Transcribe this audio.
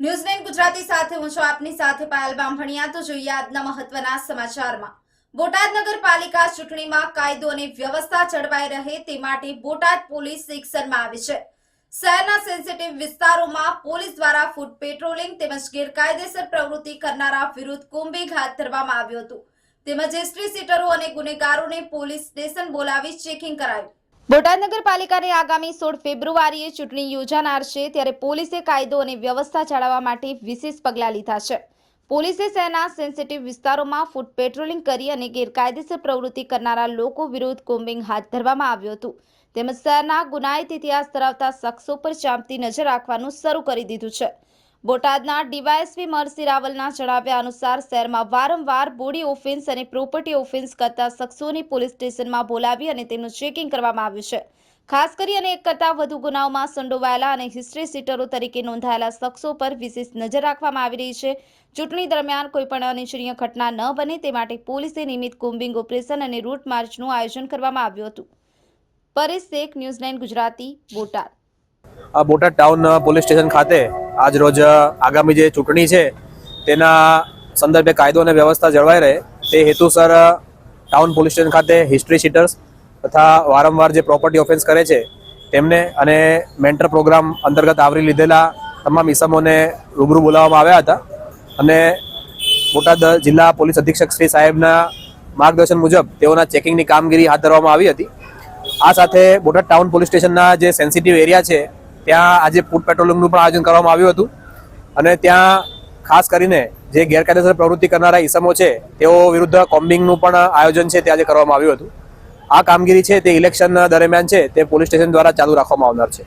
News Gujarati સાથે હું છું આપની સાથે પાયલ બામભણિયા. તો જોઈએ આજના મહત્વના સમાચારમાં. બોટાદ નગરપાલિકા ચૂંટણીમાં કાયદો અને વ્યવસ્થા જળવાઈ રહે તે માટે બોટાદ પોલીસ એક્શનમાં આવી છે. શહેરના સેન્સિટિવ વિસ્તારોમાં પોલીસ દ્વારા ફૂટ પેટ્રોલિંગ તેમજ ગેરકાયદેસર પ્રવૃત્તિ કરનારા વિરુદ્ધ કોમ્બિંગ હાથ ધરવામાં આવ્યું હતું. તેમજ એસટી સીટરો અને ગુનેગારોને પોલીસ સ્ટેશન બોલાવી ચેકિંગ કરાયું. બોટાદ નગરપાલિકાની આગામી સોળ ફેબ્રુઆરીએ ચૂંટણી યોજાનાર છે, ત્યારે પોલીસે કાયદો અને વ્યવસ્થા જાળવવા માટે વિશેષ પગલાં લીધા છે. પોલીસે શહેરના સેન્સિટિવ વિસ્તારોમાં ફૂટ પેટ્રોલિંગ કરી અને ગેરકાયદેસર પ્રવૃત્તિ કરનારા લોકો વિરુદ્ધ કોમ્બિંગ હાથ ધરવામાં આવ્યું હતું. તેમજ શહેરના ગુનાહિત ઇતિહાસ ધરાવતા શખ્સો પર ચાંપતી નજર રાખવાનું શરૂ કરી દીધું છે. બોટાદના ડીવાયએસપી મરસી રાવલના જણાવ્યા અનુસાર શહેરમાં વારંવાર બોડી ઓફેન્સ અને પ્રોપર્ટી ઓફેન્સ કરતા શખ્સોની પોલીસ સ્ટેશનમાં બોલાવી અને તેમનું ચેકિંગ કરવામાં આવ્યું છે. ખાસ કરી અને એક કરતાં વધુ ગુનાઓમાં સંડોવાયેલા અને હિસ્ટ્રી સીટરો તરીકે નોંધાયેલા શખ્સો પર વિશેષ નજર રાખવામાં આવી રહી છે. ચૂંટણી દરમિયાન કોઈપણ અનિચ્છનીય ઘટના ન બને તે માટે પોલીસે નિયમિત કોમ્બિંગ ઓપરેશન અને રૂટ માર્ચનું આયોજન કરવામાં આવ્યું હતું. Paresh Shaikh news Gujarati, Botad. Botad town police station ખાતે આજ રોજ આગામી જે ચૂંટણી છે, તેના સંદર્ભે કાયદો અને વ્યવસ્થા જળવાઈ રહે. તે હેતુસર ટાઉન પોલીસ સ્ટેશન ખાતે હિસ્ટ્રી શીટર્સ તથા વારંવાર જે પ્રોપર્ટી ઓફેન્સ કરે છે, તેમને અને મેન્ટર પ્રોગ્રામ અંતર્ગત આવરી લીધેલા તમામ ઇસમોને રૂબરૂ બોલાવવામાં આવ્યા હતા. અને બોટાદ જિલ્લા પોલીસ અધિક્ષક શ્રી સાહેબના માર્ગદર્શન મુજબ તેઓના ચેકિંગની કામગીરી હાથ ધરવામાં આવી હતી. આ સાથે બોટાદ ટાઉન પોલીસ સ્ટેશનના જે સેન્સિટિવ એરિયા છે ત્યાં આજે ફૂડ પેટ્રોલિંગનું પણ આયોજન કરવામાં આવ્યું હતું. અને ત્યાં ખાસ કરીને જે ગેરકાયદેસર પ્રવૃત્તિ કરનારા ઈસમો છે, તેઓ વિરુદ્ધ કોમ્બિંગનું પણ આયોજન છે તે આજે કરવામાં આવ્યું હતું. આ કામગીરી છે તે ઇલેક્શન દરમિયાન છે તે પોલીસ સ્ટેશન દ્વારા ચાલુ રાખવામાં આવનાર છે.